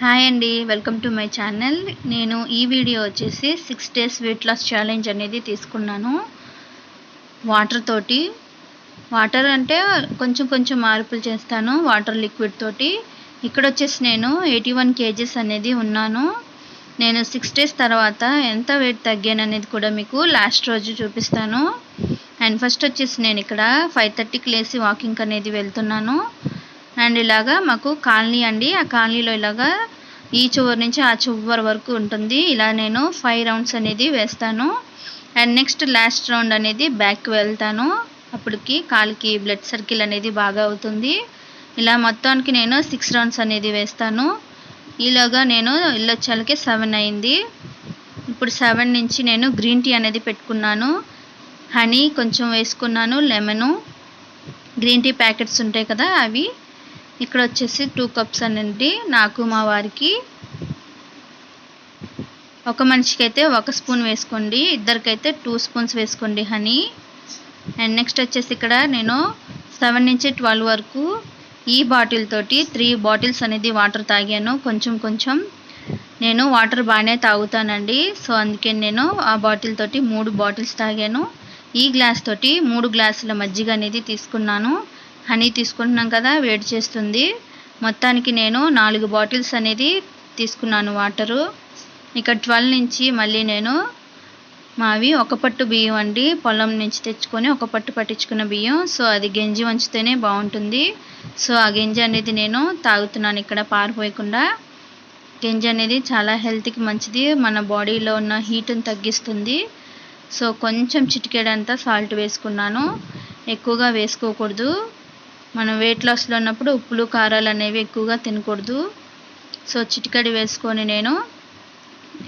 Hi అండి welcome to my channel నేను ఈ వీడియో వచ్చేసి six days weight loss challenge అనేది తీసుకున్నాను. వాటర్ తోటి. వాటర్ అంటే కొంచెం కొంచెం మార్పులు చేస్తాను వాటర్ లిక్విడ్ తోటి. ఇక్కడ వచ్చేసి నేను ఎయిటీ వన్ కేజెస్ అనేది ఉన్నాను. నేను సిక్స్ డేస్ తర్వాత ఎంత వెయిట్ తగ్గాను అనేది కూడా మీకు లాస్ట్ రోజు చూపిస్తాను. అండ్ ఫస్ట్ వచ్చేసి నేను ఇక్కడ ఫైవ్ థర్టీకి లేసి వాకింగ్ అనేది వెళ్తున్నాను. అండ్ ఇలాగా మాకు కాలనీ అండి. ఆ కాలనీలో ఇలాగా ఈ చివరి నుంచి ఆ చివరి వరకు ఉంటుంది. ఇలా నేను ఫైవ్ రౌండ్స్ అనేది వేస్తాను. అండ్ నెక్స్ట్ లాస్ట్ రౌండ్ అనేది బ్యాక్ వెళ్తాను. అప్పటికి కాలికి బ్లడ్ సర్కిల్ అనేది బాగా అవుతుంది. ఇలా మొత్తానికి నేను సిక్స్ రౌండ్స్ అనేది వేస్తాను. ఈలోగా నేను ఇల్లొచ్చాలకి సెవెన్ అయింది. ఇప్పుడు సెవెన్ నుంచి నేను గ్రీన్ టీ అనేది పెట్టుకున్నాను. హనీ కొంచెం వేసుకున్నాను లెమను గ్రీన్ టీ ప్యాకెట్స్ ఉంటాయి కదా అవి. ఇక్కడ వచ్చేసి టూ కప్స్ అనండి. నాకు మా వారికి ఒక మనిషికి అయితే ఒక స్పూన్ వేసుకోండి. ఇద్దరికైతే టూ స్పూన్స్ వేసుకోండి హనీ. అండ్ నెక్స్ట్ వచ్చేసి ఇక్కడ నేను సెవెన్ నుంచి ట్వెల్వ్ వరకు ఈ బాటిల్ తోటి త్రీ బాటిల్స్ అనేది వాటర్ తాగాను. కొంచెం కొంచెం నేను వాటర్ బాగానే తాగుతానండి. సో అందుకే నేను ఆ బాటిల్ తోటి మూడు బాటిల్స్ తాగాను. ఈ గ్లాస్ తోటి మూడు గ్లాసుల మజ్జిగ అనేది తీసుకున్నాను. హనీ తీసుకుంటున్నాం కదా వేడి చేస్తుంది. మొత్తానికి నేను నాలుగు బాటిల్స్ అనేది తీసుకున్నాను వాటరు. ఇక ట్వెల్వ్ నుంచి మళ్ళీ నేను మావి ఒక పట్టు బియ్యం అండి. పొలం నుంచి తెచ్చుకొని ఒక పట్టు పట్టించుకున్న బియ్యం. సో అది గంజి వంచితేనే బాగుంటుంది. సో ఆ గింజి అనేది నేను తాగుతున్నాను ఇక్కడ పారిపోయకుండా. గంజి అనేది చాలా హెల్త్కి మంచిది. మన బాడీలో ఉన్న హీట్ని తగ్గిస్తుంది. సో కొంచెం చిటికేడంతా సాల్ట్ వేసుకున్నాను. ఎక్కువగా వేసుకోకూడదు. మనం వెయిట్ లాస్లో ఉన్నప్పుడు ఉప్పులు కారాలు అనేవి ఎక్కువగా తినకూడదు. సో చిటికడి వేసుకొని నేను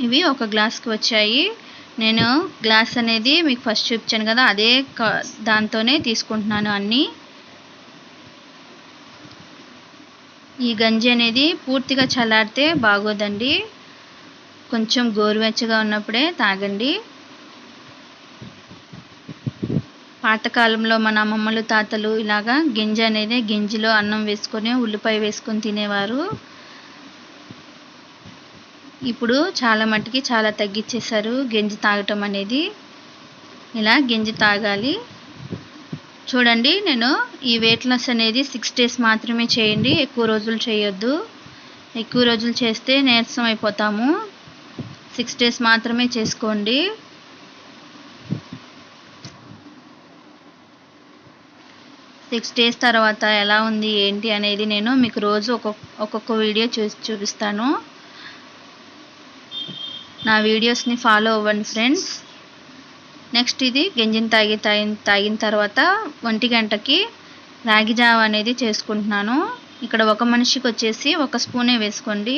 ఇవి ఒక గ్లాస్కి వచ్చాయి. నేను గ్లాస్ అనేది మీకు ఫస్ట్ చూపించాను కదా అదే దాంతోనే తీసుకుంటున్నాను అన్నీ. ఈ గంజి అనేది పూర్తిగా చల్లారితే బాగోదండి. కొంచెం గోరువెచ్చగా ఉన్నప్పుడే తాగండి. పాతకాలంలో మన అమ్మమ్మలు తాతలు ఇలాగా గింజ అనేది గింజలో అన్నం వేసుకొని ఉల్లిపాయ వేసుకొని తినేవారు. ఇప్పుడు చాలా మట్టుకి చాలా తగ్గించేశారు గింజ తాగటం అనేది. ఇలా గింజ తాగాలి. చూడండి నేను ఈ వెయిట్ లాస్ అనేది సిక్స్ డేస్ మాత్రమే చేయండి ఎక్కువ రోజులు చేయొద్దు. ఎక్కువ రోజులు చేస్తే నీరసం అయిపోతాము. సిక్స్ డేస్ మాత్రమే చేసుకోండి. సిక్స్ డేస్ తర్వాత ఎలా ఉంది ఏంటి అనేది నేను మీకు రోజు ఒక్కొక్క ఒక్కొక్క వీడియో చూసి చూపిస్తాను. నా వీడియోస్ని ఫాలో అవ్వండి ఫ్రెండ్స్. నెక్స్ట్ ఇది గంజిని తాగి తాగిన తాగిన తర్వాత ఒంటి గంటకి రాగి జావ అనేది చేసుకుంటున్నాను. ఇక్కడ ఒక మనిషికి వచ్చేసి ఒక స్పూనే వేసుకోండి.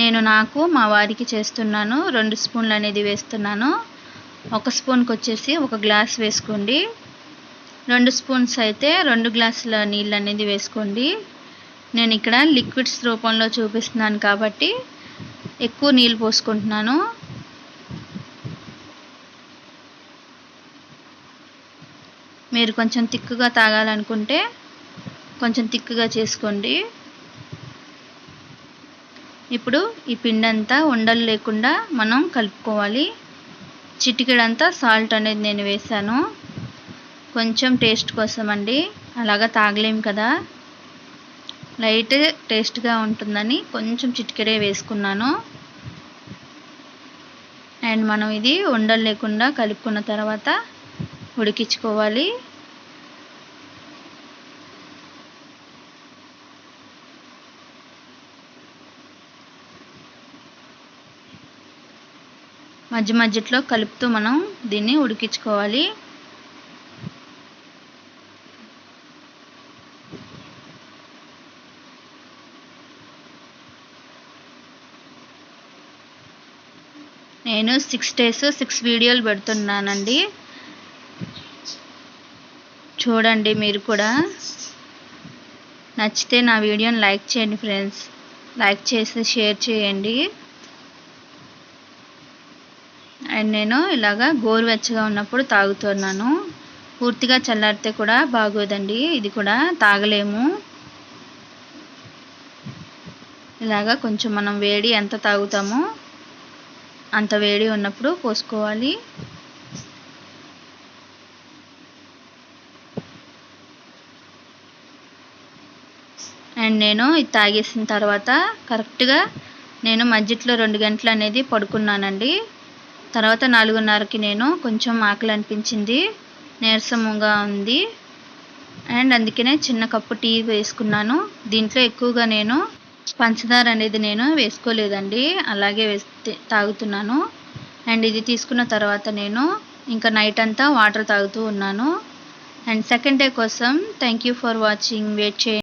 నేను నాకు మా వారికి చేస్తున్నాను. రెండు స్పూన్లు అనేది వేస్తున్నాను. ఒక స్పూన్కి వచ్చేసి ఒక గ్లాస్ వేసుకోండి. రెండు స్పూన్స్ అయితే రెండు గ్లాసుల నీళ్ళు అనేది వేసుకోండి. నేను ఇక్కడ లిక్విడ్స్ రూపంలో చూపిస్తున్నాను కాబట్టి ఎక్కువ నీళ్ళు పోసుకుంటున్నాను. మీరు కొంచెం తిక్కుగా తాగాలనుకుంటే కొంచెం తిక్కుగా చేసుకోండి. ఇప్పుడు ఈ పిండి అంతా ఉండలు లేకుండా మనం కలుపుకోవాలి. చిటికెడంతా సాల్ట్ అనేది నేను వేసాను కొంచెం టేస్ట్ కోసం అండి అలాగా తాగలేం కదా. లైట్ టేస్ట్గా ఉంటుందని కొంచెం చిటికెడే వేసుకున్నాను. అండ్ మనం ఇది ఉండలు లేకుండా కలుపుకున్న తర్వాత ఉడికించుకోవాలి. మధ్య మధ్యలో కలుపుతూ మనం దీన్ని ఉడికించుకోవాలి. నేను సిక్స్ డేస్ సిక్స్ వీడియోలు పెడుతున్నానండి. చూడండి మీరు కూడా. నచ్చితే నా వీడియోని లైక్ చేయండి ఫ్రెండ్స్. లైక్ చేసి షేర్ చేయండి. అండ్ నేను ఇలాగా గోరువెచ్చగా ఉన్నప్పుడు తాగుతున్నాను. పూర్తిగా చల్లారితే కూడా బాగోదండి. ఇది కూడా తాగలేము. ఇలాగా కొంచెం మనం వేడి ఎంత తాగుతామో అంత వేడి ఉన్నప్పుడు పోసుకోవాలి. అండ్ నేను ఇది తాగేసిన తర్వాత కరెక్ట్గా నేను మధ్యలో రెండు గంటలు అనేది పడుకున్నానండి. తర్వాత నాలుగున్నరకి నేను కొంచెం ఆకలి అనిపించింది. నీరసంగా ఉంది. అండ్ అందుకనే చిన్న కప్పు టీ వేసుకున్నాను. దీంట్లో ఎక్కువగా నేను పంచదార అనేది నేను వేసుకోలేదండి. అలాగే వేస్తే తాగుతున్నాను. అండ్ ఇది తీసుకున్న తర్వాత నేను ఇంకా నైట్ అంతా వాటర్ తాగుతూ ఉన్నాను. అండ్ సెకండ్ డే కోసం thank you for watching. Wait చేయండి.